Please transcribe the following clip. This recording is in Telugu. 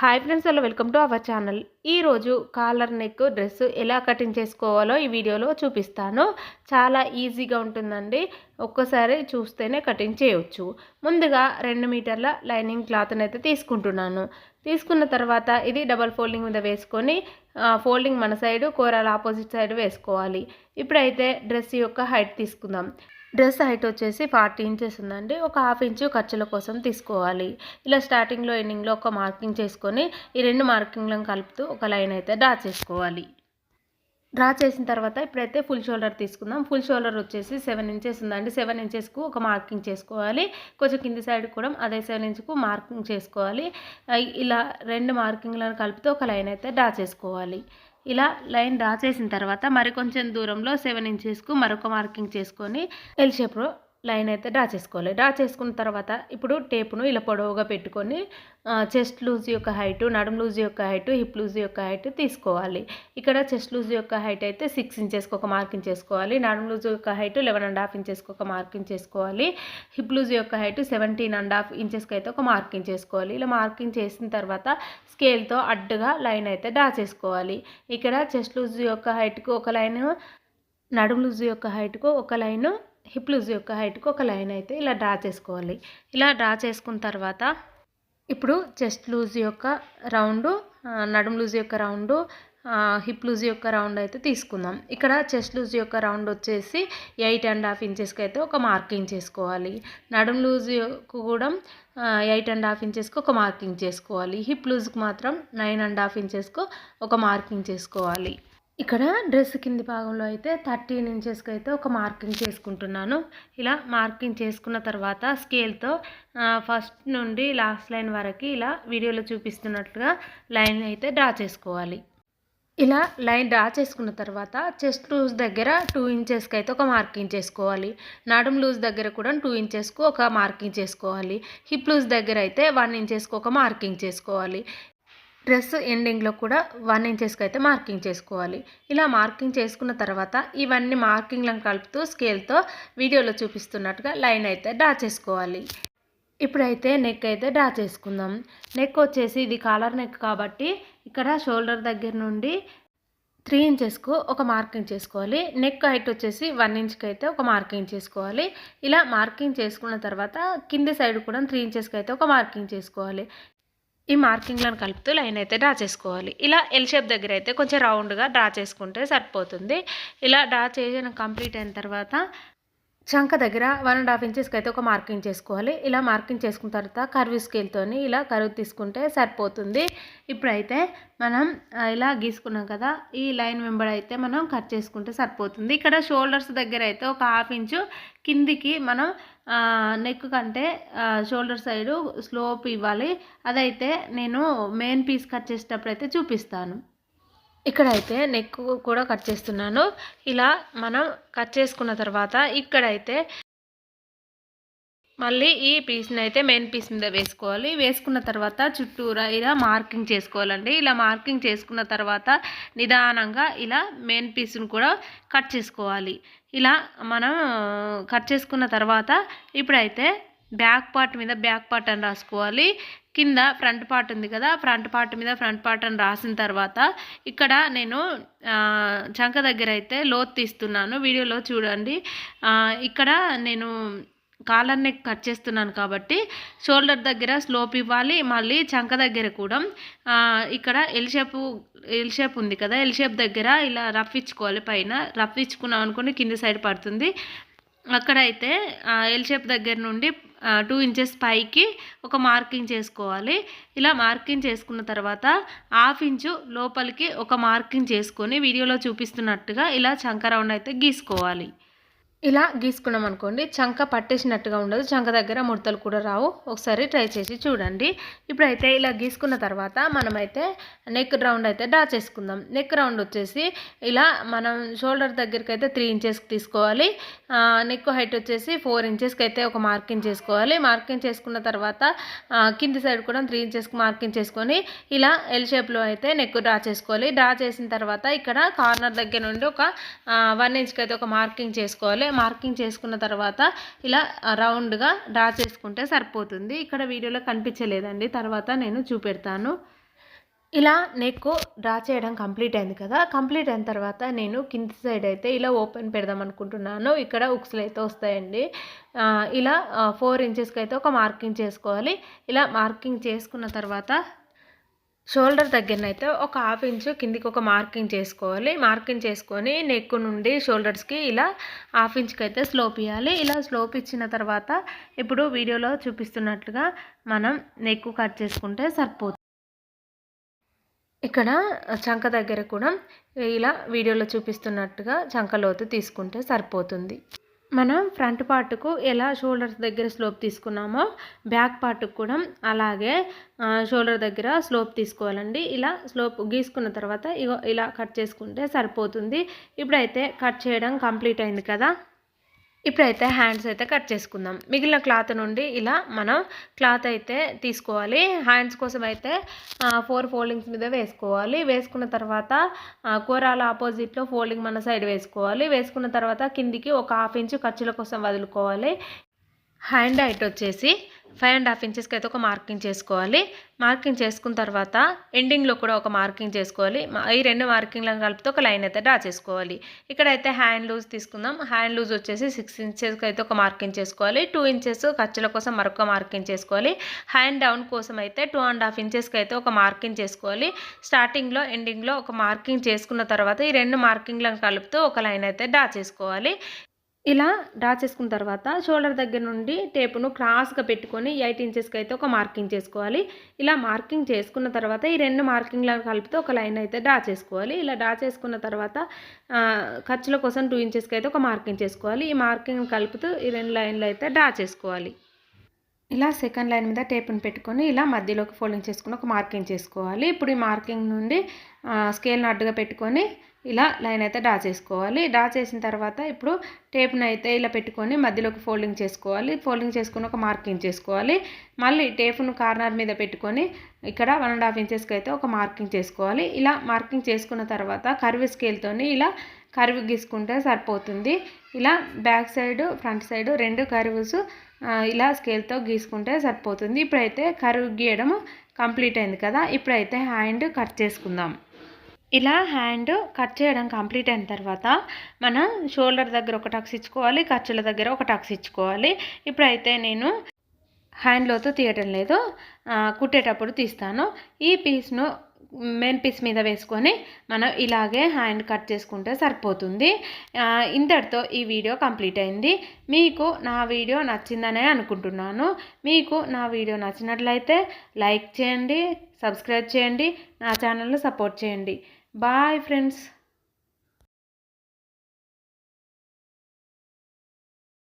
Hi friends hello welcome to our channel ఈరోజు కాలర్ నెక్ డ్రెస్ ఎలా కటింగ్ చేసుకోవాలో ఈ వీడియోలో చూపిస్తాను. చాలా ఈజీగా ఉంటుందండి. ఒక్కసారి చూస్తేనే కటింగ్ చేయొచ్చు. ముందుగా రెండు మీటర్ల లైనింగ్ క్లాత్ని అయితే తీసుకుంటున్నాను. తీసుకున్న తర్వాత ఇది డబల్ ఫోల్డింగ్ మీద వేసుకొని ఫోల్డింగ్ మన సైడు కూరల ఆపోజిట్ సైడ్ వేసుకోవాలి. ఇప్పుడైతే డ్రెస్ యొక్క హైట్ తీసుకుందాం. డ్రెస్ హైట్ వచ్చేసి ఫార్టీ ఇంచెస్ ఉందండి. ఒక హాఫ్ ఇంచు ఖర్చుల కోసం తీసుకోవాలి. ఇలా స్టార్టింగ్లో ఎండింగ్లో ఒక మార్కింగ్ చేసుకొని ఈ రెండు మార్కింగ్లను కలుపుతూ ఒక లైన్ అయితే డ్రా చేసుకోవాలి. డ్రా చేసిన తర్వాత ఇప్పుడైతే ఫుల్ షోల్డర్ తీసుకుందాం. ఫుల్ షోల్డర్ వచ్చేసి సెవెన్ ఇంచెస్ ఉందండి. సెవెన్ ఇంచెస్కు ఒక మార్కింగ్ చేసుకోవాలి. కొంచెం కింది సైడ్ కూడా అదే సెవెన్ ఇంచ్కు మార్కింగ్ చేసుకోవాలి. ఇలా రెండు మార్కింగ్లను కలిపితే ఒక లైన్ అయితే డ్రా చేసుకోవాలి. ఇలా లైన్ డ్రా చేసిన తర్వాత మరి కొంచెం దూరంలో సెవెన్ ఇంచెస్కు మరొక మార్కింగ్ చేసుకొని ఎల్ షేప్లో లైన్ అయితే డ్రా చేసుకోవాలి. డ్రా చేసుకున్న తర్వాత ఇప్పుడు టేపును ఇలా పొడవుగా పెట్టుకొని చెస్ట్ లూజ్ యొక్క హైటు నడుం లూజ్ యొక్క హైటు హిప్ లూజ్ యొక్క హైట్ తీసుకోవాలి. ఇక్కడ చెస్ట్ లూజ్ యొక్క హైట్ అయితే సిక్స్ ఇంచెస్కి ఒక మార్కింగ్ చేసుకోవాలి. నడుం లూజ్ యొక్క హైట్ లెవెన్ అండ్ హాఫ్ ఇంచెస్కి ఒక మార్కింగ్ చేసుకోవాలి. హిప్ లూజ్ యొక్క హైట్ సెవెంటీన్ అండ్ హాఫ్ ఇంచెస్కి అయితే ఒక మార్కింగ్ చేసుకోవాలి. ఇలా మార్కింగ్ చేసిన తర్వాత స్కేల్తో అడ్డుగా లైన్ అయితే డ్రా చేసుకోవాలి. ఇక్కడ చెస్ట్ లూజ్ యొక్క హైట్కు ఒక లైన్ నడుం లూజ్ యొక్క హైట్కు ఒక లైను హిప్ లూజ్ యొక్క హైట్కు ఒక లైన్ అయితే ఇలా డ్రా చేసుకోవాలి. ఇలా డ్రా చేసుకున్న తర్వాత ఇప్పుడు చెస్ట్ లూజ్ యొక్క రౌండు నడుము లూజ్ యొక్క రౌండు హిప్ లూజ్ యొక్క రౌండ్ అయితే తీసుకుందాం. ఇక్కడ చెస్ట్ లూజ్ యొక్క రౌండ్ వచ్చేసి ఎయిట్ అండ్ హాఫ్ ఇంచెస్కి అయితే ఒక మార్కింగ్ చేసుకోవాలి. నడుము లూజ్ కూడా ఎయిట్ అండ్ హాఫ్ ఇంచెస్కి ఒక మార్కింగ్ చేసుకోవాలి. హిప్ లూజ్కి మాత్రం నైన్ అండ్ హాఫ్ ఇంచెస్కు ఒక మార్కింగ్ చేసుకోవాలి. ఇక్కడ డ్రెస్ కింది భాగంలో అయితే థర్టీన్ ఇంచెస్కి అయితే ఒక మార్కింగ్ చేసుకుంటున్నాను. ఇలా మార్కింగ్ చేసుకున్న తర్వాత స్కేల్తో ఫస్ట్ నుండి లాస్ట్ లైన్ వరకు ఇలా వీడియోలో చూపిస్తున్నట్లుగా లైన్ అయితే డ్రా చేసుకోవాలి. ఇలా లైన్ డ్రా చేసుకున్న తర్వాత చెస్ట్ లూజ్ దగ్గర టూ ఇంచెస్కి అయితే ఒక మార్కింగ్ చేసుకోవాలి. నడుం లూజ్ దగ్గర కూడా టూ ఇంచెస్కు ఒక మార్కింగ్ చేసుకోవాలి. హిప్ లూజ్ దగ్గర అయితే వన్ ఇంచెస్కు ఒక మార్కింగ్ చేసుకోవాలి. డ్రెస్ ఎండింగ్లో కూడా వన్ ఇంచెస్కి అయితే మార్కింగ్ చేసుకోవాలి. ఇలా మార్కింగ్ చేసుకున్న తర్వాత ఇవన్నీ మార్కింగ్లను కలుపుతూ స్కేల్తో వీడియోలో చూపిస్తున్నట్టుగా లైన్ అయితే డ్రా చేసుకోవాలి. ఇప్పుడైతే నెక్ అయితే డ్రా చేసుకుందాం. నెక్ వచ్చేసి ఇది కాలర్ నెక్ కాబట్టి ఇక్కడ షోల్డర్ దగ్గర నుండి త్రీ ఇంచెస్కు ఒక మార్కింగ్ చేసుకోవాలి. నెక్ హైట్ వచ్చేసి వన్ ఇంచ్కి అయితే ఒక మార్కింగ్ చేసుకోవాలి. ఇలా మార్కింగ్ చేసుకున్న తర్వాత కింది సైడ్ కూడా త్రీ ఇంచెస్కి అయితే ఒక మార్కింగ్ చేసుకోవాలి. ఈ మార్కింగ్లను కలుపుతూ లైన్ అయితే డ్రా చేసుకోవాలి. ఇలా ఎల్ షేప్ దగ్గర అయితే కొంచెం రౌండ్గా డ్రా చేసుకుంటే సరిపోతుంది. ఇలా డ్రా చేసిన కంప్లీట్ అయిన తర్వాత చంక దగ్గర వన్ అండ్ హాఫ్ ఇంచెస్కి అయితే ఒక మార్కింగ్ చేసుకోవాలి. ఇలా మార్కింగ్ చేసుకున్న తర్వాత కర్వ్ స్కేల్తో ఇలా కరువు తీసుకుంటే సరిపోతుంది. ఇప్పుడైతే మనం ఇలా గీసుకున్నాం కదా ఈ లైన్ వెంబడి అయితే మనం కట్ చేసుకుంటే సరిపోతుంది. ఇక్కడ షోల్డర్స్ దగ్గర అయితే ఒక హాఫ్ ఇంచు కిందికి మనం నెక్ కంటే షోల్డర్ సైడు స్లోప్ ఇవ్వాలి. అదైతే నేను మెయిన్ పీస్ కట్ చేసేటప్పుడు అయితే చూపిస్తాను. ఇక్కడైతే నెక్ కూడా కట్ చేస్తున్నాను. ఇలా మనం కట్ చేసుకున్న తర్వాత ఇక్కడైతే మళ్ళీ ఈ పీస్ని అయితే మెయిన్ పీస్ మీద వేసుకోవాలి. వేసుకున్న తర్వాత చుట్టూరా ఇలా మార్కింగ్ చేసుకోవాలండి. ఇలా మార్కింగ్ చేసుకున్న తర్వాత నిదానంగా ఇలా మెయిన్ పీస్ని కూడా కట్ చేసుకోవాలి. ఇలా మనం కట్ చేసుకున్న తర్వాత ఇప్పుడైతే బ్యాక్ పార్ట్ మీద బ్యాక్ పార్ట్ అని రాసుకోవాలి. కింద ఫ్రంట్ పార్ట్ ఉంది కదా ఫ్రంట్ పార్ట్ మీద ఫ్రంట్ పార్ట్ అని రాసిన తర్వాత ఇక్కడ నేను చంక దగ్గర అయితే లోత్ తీస్తున్నాను. వీడియోలో చూడండి. ఇక్కడ నేను కాలర్ నెక్ కట్ చేస్తున్నాను కాబట్టి షోల్డర్ దగ్గర స్లోప్ ఇవ్వాలి మళ్ళీ చంక దగ్గర కూడా. ఇక్కడ ఎల్ షేప్ ఎల్ షేప్ ఉంది కదా ఎల్ షేప్ దగ్గర ఇలా రఫ్ ఇచ్చుకోవాలి పైన రఫ్ ఇచ్చుకున్నాం అనుకోండి కింది సైడ్ పడుతుంది. అక్కడైతే ఎల్ షేప్ దగ్గర నుండి టూ ఇంచెస్ పైకి ఒక మార్కింగ్ చేసుకోవాలి. ఇలా మార్కింగ్ చేసుకున్న తర్వాత హాఫ్ ఇంచు లోపలికి ఒక మార్కింగ్ చేసుకొని వీడియోలో చూపిస్తున్నట్టుగా ఇలా చంకరౌండ్ అయితే గీసుకోవాలి. ఇలా గీసుకున్నాం అనుకోండి చంక పట్టేసినట్టుగా ఉండదు. చంక దగ్గర ముడతలు కూడా రావు. ఒకసారి ట్రై చేసి చూడండి. ఇప్పుడైతే ఇలా గీసుకున్న తర్వాత మనమైతే నెక్ రౌండ్ అయితే డ్రా చేసుకుందాం. నెక్ రౌండ్ వచ్చేసి ఇలా మనం షోల్డర్ దగ్గరికి అయితే త్రీ ఇంచెస్కి తీసుకోవాలి. నెక్ హైట్ వచ్చేసి ఫోర్ ఇంచెస్కి అయితే ఒక మార్కింగ్ చేసుకోవాలి. మార్కింగ్ చేసుకున్న తర్వాత కింది సైడ్ కూడా త్రీ ఇంచెస్కి మార్కింగ్ చేసుకొని ఇలా ఎల్ షేప్లో అయితే నెక్ డ్రా చేసుకోవాలి. డ్రా చేసిన తర్వాత ఇక్కడ కార్నర్ దగ్గర నుండి ఒక వన్ ఇంచ్కి అయితే ఒక మార్కింగ్ చేసుకోవాలి. మార్కింగ్ చేసుకున్న తర్వాత ఇలా రౌండ్గా డ్రా చేసుకుంటే సరిపోతుంది. ఇక్కడ వీడియోలో కనిపించలేదండి. తర్వాత నేను చూపెడతాను. ఇలా నెక్ డ్రా చేయడం కంప్లీట్ అయింది కదా. కంప్లీట్ అయిన తర్వాత నేను కింది సైడ్ అయితే ఇలా ఓపెన్ పెడదాం అనుకుంటున్నాను. ఇక్కడ ఉక్స్లు అయితే వస్తాయండి. ఇలా ఫోర్ ఇంచెస్కి అయితే ఒక మార్కింగ్ చేసుకోవాలి. ఇలా మార్కింగ్ చేసుకున్న తర్వాత షోల్డర్ దగ్గరనైతే ఒక హాఫ్ ఇంచు కిందికి ఒక మార్కింగ్ చేసుకోవాలి. మార్కింగ్ చేసుకొని నెక్ నుండి షోల్డర్స్కి ఇలా హాఫ్ ఇంచ్కి అయితే స్లోప్ ఇవ్వాలి ఇలా స్లోప్ ఇచ్చిన తర్వాత ఇప్పుడు వీడియోలో చూపిస్తున్నట్లుగా మనం నెక్ కట్ చేసుకుంటే సరిపోతుంది. ఇక్కడ చంక దగ్గర కూడా ఇలా వీడియోలో చూపిస్తున్నట్టుగా చంకలోతు తీసుకుంటే సరిపోతుంది. మనం ఫ్రంట్ పార్ట్కు ఎలా షోల్డర్స్ దగ్గర స్లోప్ తీసుకున్నామో బ్యాక్ పార్ట్కు కూడా అలాగే షోల్డర్ దగ్గర స్లోప్ తీసుకోవాలండి. ఇలా స్లోప్ గీసుకున్న తర్వాత ఇగో ఇలా కట్ చేసుకుంటే సరిపోతుంది. ఇప్పుడైతే కట్ చేయడం కంప్లీట్ అయింది కదా. ఇప్పుడైతే హ్యాండ్స్ అయితే కట్ చేసుకుందాం. మిగిలిన క్లాత్ నుండి ఇలా మనం క్లాత్ అయితే తీసుకోవాలి. హ్యాండ్స్ కోసం అయితే ఫోర్ ఫోల్డింగ్స్ మీద వేసుకోవాలి. వేసుకున్న తర్వాత కూరాల ఆపోజిట్లో ఫోల్డింగ్ మన సైడ్ వేసుకోవాలి. వేసుకున్న తర్వాత కిందికి ఒక హాఫ్ ఇంచు ఖర్చుల కోసం వదులుకోవాలి. హ్యాండ్ హైట్ వచ్చేసి ఫైవ్ అండ్ హాఫ్ ఇంచెస్కి అయితే ఒక మార్కింగ్ చేసుకోవాలి. మార్కింగ్ చేసుకున్న తర్వాత ఎండింగ్లో కూడా ఒక మార్కింగ్ చేసుకోవాలి. ఈ రెండు మార్కింగ్లను కలిపితే ఒక లైన్ అయితే డ్రా చేసుకోవాలి. ఇక్కడైతే హ్యాండ్ లూజ్ తీసుకుందాం. హ్యాండ్ లూజ్ వచ్చేసి సిక్స్ ఇంచెస్కి అయితే ఒక మార్కింగ్ చేసుకోవాలి. టూ ఇంచెస్ ఖర్చుల కోసం మరొక మార్కింగ్ చేసుకోవాలి. హ్యాండ్ డౌన్ కోసం అయితే టూ అండ్ హాఫ్ ఇంచెస్కి అయితే ఒక మార్కింగ్ చేసుకోవాలి. స్టార్టింగ్లో ఎండింగ్లో ఒక మార్కింగ్ చేసుకున్న తర్వాత ఈ రెండు మార్కింగ్లను కలుపుతూ ఒక లైన్ అయితే డ్రా చేసుకోవాలి. ఇలా డ్రా చేసుకున్న తర్వాత షోల్డర్ దగ్గర నుండి టేపును క్రాస్గా పెట్టుకొని ఎయిట్ ఇంచెస్కి అయితే ఒక మార్కింగ్ చేసుకోవాలి. ఇలా మార్కింగ్ చేసుకున్న తర్వాత ఈ రెండు మార్కింగ్లను కలిపితే ఒక లైన్ అయితే డ్రా చేసుకోవాలి. ఇలా డ్రా చేసుకున్న తర్వాత ఖర్చుల కోసం టూ ఇంచెస్కి అయితే ఒక మార్కింగ్ చేసుకోవాలి. ఈ మార్కింగ్ కలుపుతూ ఈ రెండు లైన్లు అయితే డ్రా చేసుకోవాలి. ఇలా సెకండ్ లైన్ మీద టేప్ని పెట్టుకొని ఇలా మధ్యలోకి ఫోల్డింగ్ చేసుకుని ఒక మార్కింగ్ చేసుకోవాలి. ఇప్పుడు ఈ మార్కింగ్ నుండి స్కేల్ని అడ్డుగా పెట్టుకొని ఇలా లైన్ అయితే డ్రా చేసుకోవాలి. డ్రా చేసిన తర్వాత ఇప్పుడు టేప్ని అయితే ఇలా పెట్టుకొని మధ్యలోకి ఫోల్డింగ్ చేసుకోవాలి. ఫోల్డింగ్ చేసుకుని ఒక మార్కింగ్ చేసుకోవాలి. మళ్ళీ టేప్ను కార్నర్ మీద పెట్టుకొని ఇక్కడ వన్ అండ్ హాఫ్ ఇంచెస్కి అయితే ఒక మార్కింగ్ చేసుకోవాలి. ఇలా మార్కింగ్ చేసుకున్న తర్వాత కర్వ్ స్కేల్తో ఇలా కర్వ్ గీసుకుంటే సరిపోతుంది. ఇలా బ్యాక్ సైడ్ ఫ్రంట్ సైడ్ రెండు కర్వ్స్ ఇలా స్కేల్తో గీసుకుంటే సరిపోతుంది. ఇప్పుడైతే కరువు గీయడం కంప్లీట్ అయింది కదా. ఇప్పుడైతే హ్యాండ్ కట్ చేసుకుందాం. ఇలా హ్యాండ్ కట్ చేయడం కంప్లీట్ అయిన తర్వాత మనం షోల్డర్ దగ్గర ఒక టక్స్ ఇచ్చుకోవాలి ఖర్చుల దగ్గర ఒక టక్స్ ఇచ్చుకోవాలి. ఇప్పుడైతే నేను హ్యాండ్లోతో తీయటం లేదు కుట్టేటప్పుడు తీస్తాను. ఈ పీస్ను మెయిన్ పీస్ మీద వేసుకొని మనం ఇలాగే హ్యాండ్ కట్ చేసుకుంటే సరిపోతుంది. ఇంతటితో ఈ వీడియో కంప్లీట్ అయింది. మీకు నా వీడియో నచ్చిందనే అనుకుంటున్నాను. మీకు నా వీడియో నచ్చినట్లయితే లైక్ చేయండి సబ్స్క్రైబ్ చేయండి నా ఛానల్ను సపోర్ట్ చేయండి. Bye friends